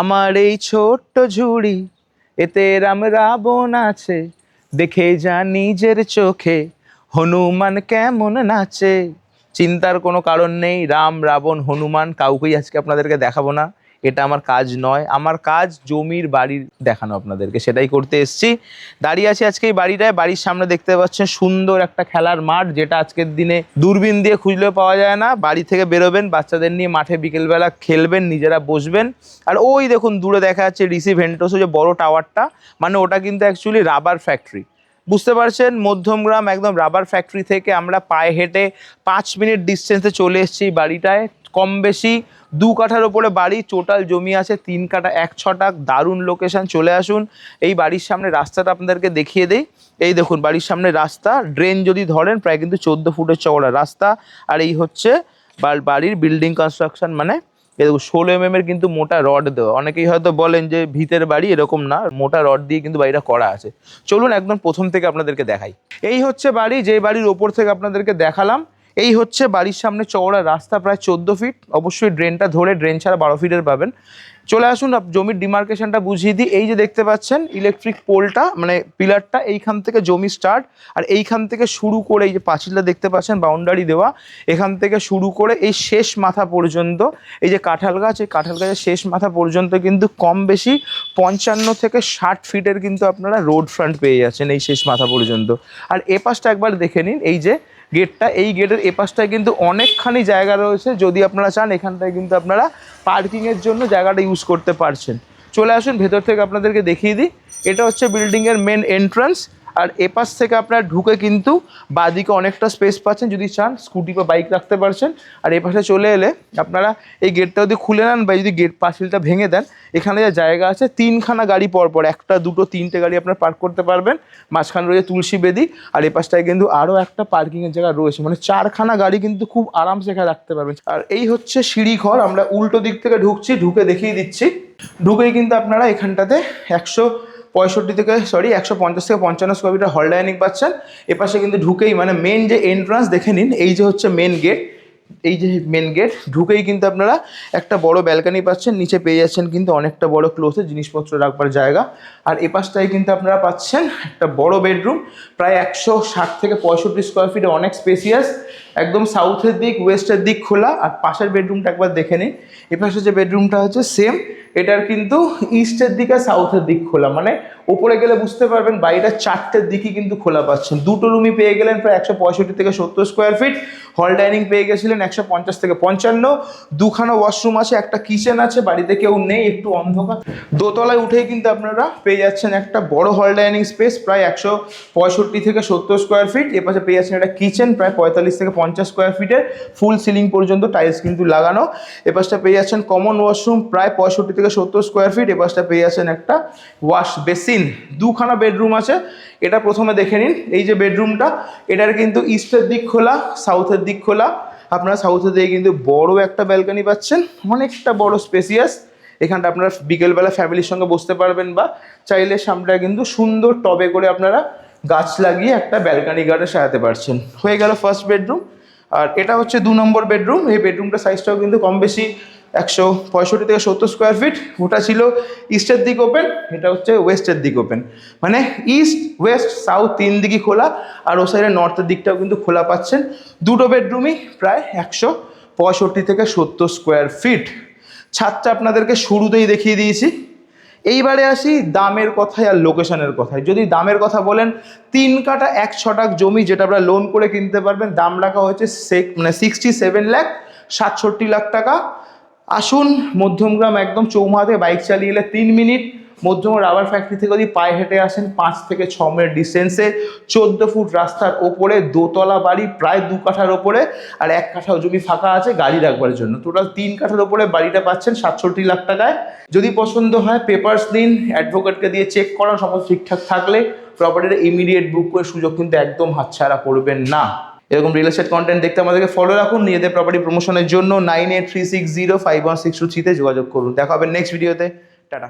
আমার এই ছোট্ট ঝুড়ি, এতে রাম রাবণ আছে। দেখে যা নিজের চোখে, হনুমান কেমন নাচে। চিন্তার কোনো কারণ নেই, রাম রাবণ, হনুমান, কাউকেই আজকে আপনাদেরকে দেখাবো না। এটা আমার কাজ নয়, আমার কাজ জমির বাড়ির দেখানো আপনাদেরকে, সেটাই করতে এসেছি। দাঁড়িয়ে আছি আজকে এই বাড়িটায়, বাড়ির সামনে দেখতে পাচ্ছেন সুন্দর একটা খেলার মাঠ, যেটা আজকের দিনে দূরবীন দিয়ে খুঁজলেও পাওয়া যায় না। বাড়ি থেকে বেরোবেন, বাচ্চাদের নিয়ে মাঠে বিকেলবেলা খেলবেন, নিজেরা বসবেন। আর ওই দেখুন, দূরে দেখা যাচ্ছে রিসি ভেন্টোসো যে বড় টাওয়ারটা মানে ওটা কিন্তু অ্যাকচুয়ালি রাবার ফ্যাক্টরি বুঝতে পারছেন? মধ্যমগ্রাম একদম রাবার ফ্যাক্টরি থেকে আমরা পায়ে হেঁটে পাঁচ মিনিট ডিস্টেন্সে চলে এসেছি বাড়িটায়। কম বেশি দু কাঠার ওপরে বাড়ি, টোটাল জমি আছে তিন কাঠা, এক ছটাক দারুণ লোকেশান চলে আসুন। এই বাড়ির সামনে রাস্তাটা আপনাদেরকে দেখিয়ে দেই। এই দেখুন, বাড়ির সামনে রাস্তা ড্রেন যদি ধরেন, প্রায় কিন্তু চোদ্দ ফুটের চওড়া রাস্তা। আর এই হচ্ছে বাড়ির বিল্ডিং কনস্ট্রাকশন মানে দেখুন, ষোলো এম এর কিন্তু মোটা রড দেওয়া। অনেকেই হয়তো বলেন যে ভিতের বাড়ি এরকম না, মোটা রড দিয়ে কিন্তু বাড়িটা করা আছে। চলুন একদম প্রথম থেকে আপনাদেরকে দেখাই। এই হচ্ছে বাড়ি যে বাড়ির ওপর থেকে আপনাদেরকে দেখালাম। এই হচ্ছে বাড়ির সামনে চওড়া রাস্তা, প্রায় চোদ্দ ফিট অবশ্যই ড্রেনটা ধরে ড্রেন ছাড়া বারো ফিটের পাবেন। চলে আসুন জমির ডিমার্কেশনটা বুঝিয়ে দিই। এই যে দেখতে পাচ্ছেন ইলেকট্রিক পোলটা মানে পিলারটা এইখান থেকে জমি স্টার্ট আর এইখান থেকে শুরু করে এই যে পাঁচিলটা দেখতে পাচ্ছেন বাউন্ডারি দেওয়া। এখান থেকে শুরু করে এই শেষ মাথা পর্যন্ত, এই যে কাঁঠাল গাছ, এই কাঁঠাল গাছের শেষ মাথা পর্যন্ত কিন্তু কম বেশি পঞ্চান্ন থেকে ষাট ফিটের কিন্তু আপনারা রোড ফ্রন্ট পেয়ে যাচ্ছেন এই শেষ মাথা পর্যন্ত। আর এ পাশটা একবার দেখে নিন, এই যে গেটটা, এই গেটের এপাশটায় কিন্তু অনেকখানি জায়গা রয়েছে। যদি আপনারা চান, এখানটায় কিন্তু আপনারা পার্কিংয়ের জন্য জায়গাটা ইউজ করতে পারছেন। চলে আসুন, ভেতর থেকে আপনাদেরকে দেখিয়ে দিই। এটা হচ্ছে বিল্ডিংয়ের মেন এন্ট্রান্স আর এপাশ থেকে আপনারা ঢুকে কিন্তু বাদিকে অনেকটা স্পেস পাচ্ছেন যদি চান স্কুটি বা বাইক রাখতে পারছেন। আর এপাশে চলে এলে আপনারা এই গেটটা যদি খুলে নেন বা যদি গেট পাঁচিলটা ভেঙে দেন, এখানে যা জায়গা আছে, তিনখানা গাড়ি পরপর একটা, দুটো, তিনটে গাড়ি আপনার পার্ক করতে পারবেন। মাঝখানে রয়েছে তুলসী বেদি আর এপাশটায় কিন্তু আরও একটা পার্কিংয়ের জায়গা রয়েছে। মানে চারখানা গাড়ি কিন্তু খুব আরামসে এখানে রাখতে পারবেন। আর এই হচ্ছে সিঁড়ি ঘর আমরা উল্টো দিক থেকে ঢুকছি, ঢুকে দেখিয়ে দিচ্ছি। ঢুকেই কিন্তু আপনারা এখানটাতে একশো পঁয়ষট্টি থেকে সরি একশো পঞ্চাশ থেকে পঞ্চান্ন স্কোয়ার মিটার হল ডাইনিং পাচ্ছেন। এপাশে কিন্তু ঢুকেই মানে মেন যে এন্ট্রান্স দেখে নিন, এই যে হচ্ছে মেন গেট এই যে মেন গেট ঢুকেই কিন্তু আপনারা একটা বড় ব্যালকানি পাচ্ছেন, নিচে পেয়ে যাচ্ছেন কিন্তু অনেকটা বড় ক্লোজে জিনিসপত্র রাখবার জায়গা। আর এপাশটায় কিন্তু আপনারা পাচ্ছেন একটা বড় বেডরুম প্রায় একশো ষাট থেকে পঁয়ষট্টি স্কোয়ার ফিটে অনেক স্পেসিয়াস একদম সাউথের দিক ওয়েস্টের দিক খোলা। আর পাশের বেডরুমটা একবার দেখে নিন। এপাশে যে বেডরুমটা হচ্ছে সেম এটার কিন্তু ইস্টের দিকে সাউথের দিক খোলা মানে ওপরে গেলে বুঝতে পারবেন বাড়িটা চারটের দিকই কিন্তু খোলা পাচ্ছেন। দুটো রুমই পেয়ে গেলেন প্রায় একশো পঁয়ষট্টি থেকে সত্তর স্কোয়ার ফিট হল ডাইনিং পেয়ে গেছিলেন একশো পঞ্চাশ থেকে পঞ্চান্ন। দুখানা ওয়াশরুম আছে, একটা কিচেন আছে, বাড়িতে কেউ নেই, একটু অন্ধকার। দোতলায় উঠেই কিন্তু আপনারা পেয়ে যাচ্ছেন একটা বড় হল ডাইনিং স্পেস প্রায় একশো পঁয়ষট্টি থেকে সত্তর স্কোয়ার ফিট এপাশে পেয়ে যাচ্ছেন একটা কিচেন প্রায় পঁয়তাল্লিশ থেকে পঞ্চাশ স্কোয়ার ফিটের ফুল সিলিং পর্যন্ত টাইলস কিন্তু লাগানো। এপাশটা পেয়ে যাচ্ছেন কমন ওয়াশরুম প্রায় পঁয়ষট্টি থেকে সত্তর স্কোয়ার ফিট এপাশটা পেয়ে যাচ্ছেন একটা ওয়াশ বেসিন দুখানা বেডরুম আছে, এটা প্রথমে দেখে নিন, এই যে বেডরুমটা এটার কিন্তু ইস্টের দিক খোলা সাউথের দিক খোলা। আপনারা সাউথের দিকে কিন্তু বড় একটা ব্যালকানি পাচ্ছেন, অনেকটা বড় স্পেসিয়াস এখানটা আপনারা বিকেলবেলা ফ্যামিলির সঙ্গে বসতে পারবেন বা চাইলে সামনে কিন্তু সুন্দর টবে করে আপনারা গাছ লাগিয়ে একটা ব্যালকানি গার্ডে সাজাতে পারছেন। হয়ে গেল ফার্স্ট বেডরুম আর এটা হচ্ছে দু নম্বর বেডরুম এই বেডরুমটা সাইজটাও কিন্তু কম বেশি একশো পঁয়ষট্টি থেকে সত্তর স্কোয়ার ফিট ওটা ছিল ইস্টের দিক ওপেন এটা হচ্ছে ওয়েস্টের দিক ওপেন মানে ইস্ট ওয়েস্ট সাউথ তিন দিকই খোলা, আর ও সাইডে নর্থের দিকটাও কিন্তু খোলা পাচ্ছেন। দুটো বেডরুমই প্রায় একশো পঁয়ষট্টি থেকে সত্তর স্কোয়ার ফিট ছাদটা আপনাদেরকে শুরুতেই দেখিয়ে দিয়েছি। এইবারে আসি দামের কথায় আর লোকেশনের কথায়। যদি দামের কথা বলেন, তিন কাটা এক ছটাক জমি যেটা আপনারা লোন করে কিনতে পারবেন, দাম রাখা হয়েছে সেক মানে সিক্সটি সেভেন লাখ সাতষট্টি লাখ টাকা। আসুন, মধ্যমগ্রাম একদম চৌমাহাতে বাইক চালিয়ে এলে তিন মিনিট। মধ্যম রাবার ফ্যাক্টরি থেকে যদি পায়ে হেঁটে আসেন, পাঁচ থেকে ছ মিনিট ডিস্টেন্সে চোদ্দ ফুট রাস্তার ওপরে দোতলা বাড়ি, প্রায় দু কাঠার ওপরে। আর এক কাঠা জমি ফাঁকা আছে, গাড়ি রাখবার জন্য। টোটাল তিন কাঠার ওপরে বাড়িটা পাচ্ছেন সাতষট্টি লাখ টাকায়। যদি পছন্দ হয় পেপারস দিন অ্যাডভোকেটকে দিয়ে চেক করা সমস্ত ঠিকঠাক থাকলে। প্রপার্টির ইমিডিয়েট বুক করে সুযোগ কিন্তু একদম হাতছাড়া করবেন না। এরকম রিয়েল এস্টেট কন্টেন্ট দেখতে আমাদেরকে ফলো রাখুন, নিজেদের প্রপার্টি প্রমোশনের জন্য nine eight three six zero five one six two থ্রিতে যোগাযোগ করুন। দেখা হবে নেক্সট ভিডিওতে টাটা।